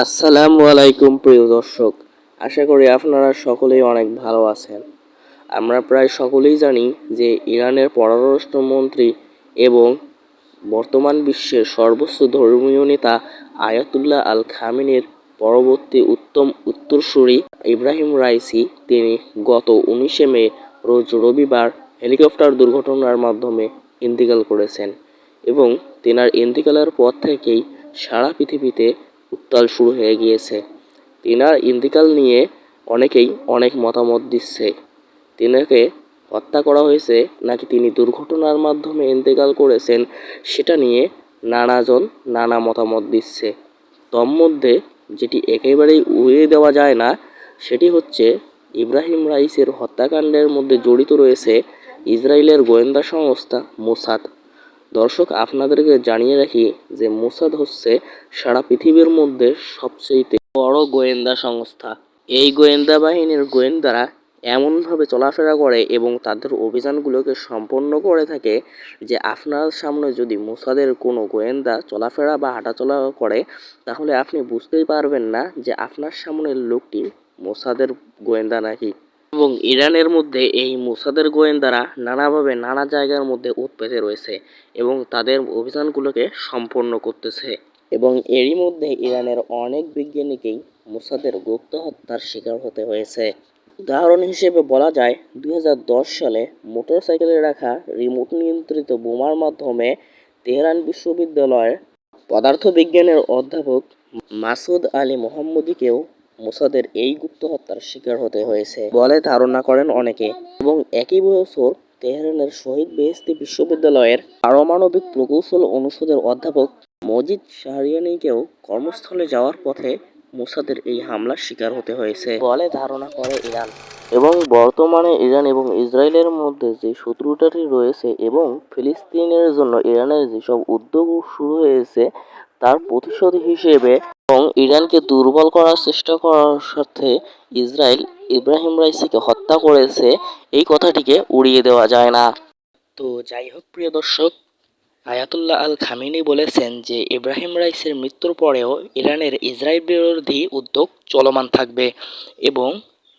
আসসালামু আলাইকুম প্রিয় দর্শক, আশা করি আপনারা সকলেই অনেক ভালো আছেন। আমরা প্রায় সকলেই জানি যে ইরানের পররাষ্ট্রমন্ত্রী এবং বর্তমান বিশ্বের সর্বোচ্চ ধর্মীয় নেতা আয়াতুল্লাহ আল খামিনের পরবর্তী উত্তম উত্তরসূরি ইব্রাহিম রাইসি, তিনি গত উনিশে মে রোজ রবিবার হেলিকপ্টার দুর্ঘটনার মাধ্যমে ইন্তেকাল করেছেন এবং তেনার ইন্তেকালের পর থেকেই সারা পৃথিবীতে উত্তাল শুরু হয়ে গিয়েছে। তিনার ইন্তেকাল নিয়ে অনেকেই অনেক মতামত দিচ্ছে। তিনাকে হত্যা করা হয়েছে নাকি তিনি দুর্ঘটনার মাধ্যমে ইন্তেকাল করেছেন সেটা নিয়ে নানাজন নানা মতামত দিচ্ছে। তন্মধ্যে, যেটি একেবারেই উড়িয়ে দেওয়া যায় না, সেটি হচ্ছে ইব্রাহিম রাইসের হত্যাকাণ্ডের মধ্যে জড়িত রয়েছে ইসরায়েলের গোয়েন্দা সংস্থা মোসাদ। দর্শক, আপনাদেরকে জানিয়ে রাখি যে মোসাদ হচ্ছে সারা পৃথিবীর মধ্যে সবচেয়ে বড় গোয়েন্দা সংস্থা। এই গোয়েন্দা বাহিনীর গোয়েন্দারা এমনভাবে চলাফেরা করে এবং তাদের অভিযানগুলোকে সম্পন্ন করে থাকে যে আপনার সামনে যদি মোসাদের কোনো গোয়েন্দা চলাফেরা বা হাঁটাচলা করে, তাহলে আপনি বুঝতেই পারবেন না যে আপনার সামনের লোকটি মোসাদের গোয়েন্দা নাকি। এবং ইরানের মধ্যে এই মোসাদের গোয়েন্দারা নানাভাবে নানা জায়গার মধ্যে উৎপেতে রয়েছে এবং তাদের অভিযানগুলোকে সম্পন্ন করতেছে। এবং এরই মধ্যে ইরানের অনেক বিজ্ঞানীকেই মোসাদের গুপ্ত হত্যার শিকার হতে হয়েছে। উদাহরণ হিসেবে বলা যায়, দুই হাজার দশ সালে মোটরসাইকেলে রাখা রিমোট নিয়ন্ত্রিত বোমার মাধ্যমে তেহরান বিশ্ববিদ্যালয়ের পদার্থবিজ্ঞানের অধ্যাপক মাসুদ আলী মোহাম্মদীকেও মোসাদের এই গুপ্ত হত্যার শিকার হতে হয়েছে বলে ধারণা করেন অনেকে। এবং একই বছর তেহরানের শহীদ বেহেস্তি বিশ্ববিদ্যালয়ের পারমাণবিক প্রকৌশল অনুষদের অধ্যাপক মজিদ শাহরিয়ানিকেও কর্মস্থলে যাওয়ার পথে মোসাদের এই হামলার শিকার হতে হয়েছে বলে ধারণা করে ইরান। এবং বর্তমানে ইরান এবং ইসরায়েলের মধ্যে যে শত্রুতাটি রয়েছে এবং ফিলিস্তিনের জন্য ইরানের যেসব উদ্যোগ শুরু হয়েছে তার প্রতিশোধ হিসেবে এবং ইরানকে দুর্বল করার চেষ্টা করার সাথে ইসরায়েল ইব্রাহিম রাইসিকে হত্যা করেছে, এই কথাটিকে উড়িয়ে দেওয়া যায় না। তো যাই হোক, প্রিয় দর্শক, আয়াতুল্লাহ আল খামিনি বলেছেন যে, ইব্রাহিম রাইসের মৃত্যুর পরেও ইরানের ইসরায়েল বিরোধী উদ্যোগ চলমান থাকবে এবং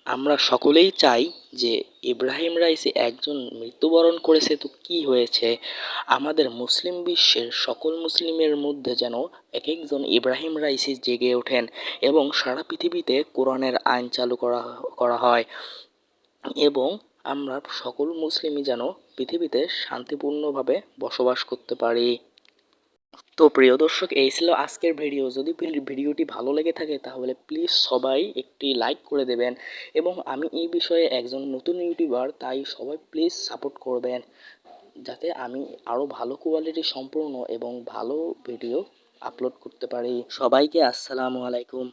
আমরা সকলেই চাই যে ইব্রাহিম রাইসি একজন মৃত্যুবরণ করেছে, তো কি হয়েছে? আমাদের মুসলিম বিশ্বের সকল মুসলিমের মধ্যে যেন এক একজন ইব্রাহিম রাইসি জেগে ওঠেন এবং সারা পৃথিবীতে কোরআনের আইন চালু করা করা হয় এবং আমরা সকল মুসলিমই যেন পৃথিবীতে শান্তিপূর্ণভাবে বসবাস করতে পারি। তো প্রিয় দর্শক, এই ছিল আজকের ভিডিও। যদি ভিডিওটি ভালো লেগে থাকে, তাহলে প্লিজ সবাই একটি লাইক করে দেবেন এবং আমি এই বিষয়ে একজন নতুন ইউটিউবার তাই সবাই প্লিজ সাপোর্ট করবেন যাতে আমি আরও ভালো কোয়ালিটি সম্পূর্ণ এবং ভালো ভিডিও আপলোড করতে পারি। সবাইকে আসসালামু আলাইকুম।